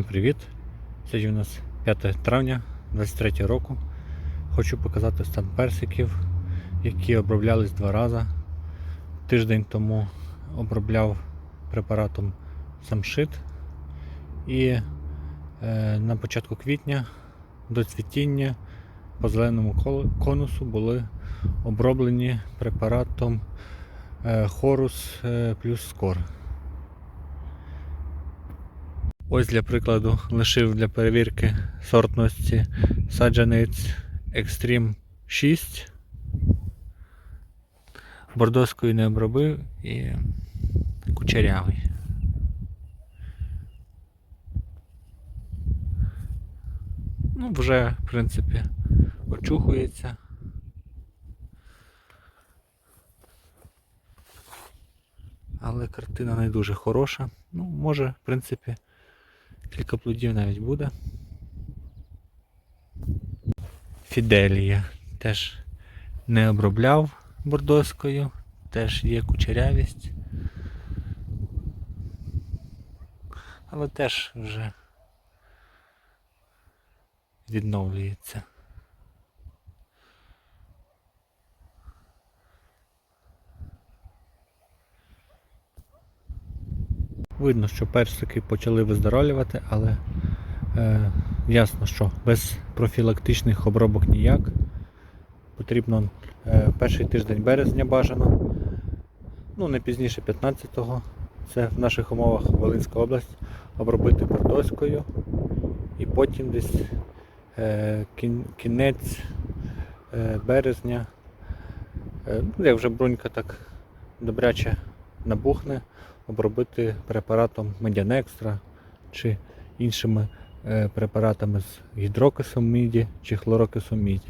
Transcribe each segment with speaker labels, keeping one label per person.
Speaker 1: Всім Привіт! Сьогодні у нас 5 травня 23 року. Хочу показати стан персиків, які оброблялись два рази. Тиждень тому обробляв препаратом самшит і е, на початку квітня до цвітіння по зеленому конусу були оброблені препаратом е, Хорус е, плюс Скор. Ось для прикладу лишив для перевірки сортності саджанець Extreme 6. Бордоскою не обробив і кучерявий. Ну, вже, в принципі, очухується. Але картина не дуже хороша. Ну, може, в принципі, Кілька плодів навіть буде. Фіделія теж не обробляв бордоскою, теж є кучерявість. Але теж вже відновлюється. Видно, що персики почали виздоровлювати, але е, ясно, що без профілактичних обробок ніяк. Потрібно е, перший тиждень березня бажано, ну не пізніше 15-го, це в наших умовах Волинська область, обробити бордоською і потім десь е, кінець е, березня, е, ну, як вже брунька так добряче набухне, обробити препаратом Медіанекстра чи іншими е, препаратами з гідрокисом міді чи хлорокисом міді.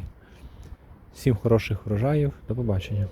Speaker 1: Всім хороших врожаїв, до побачення.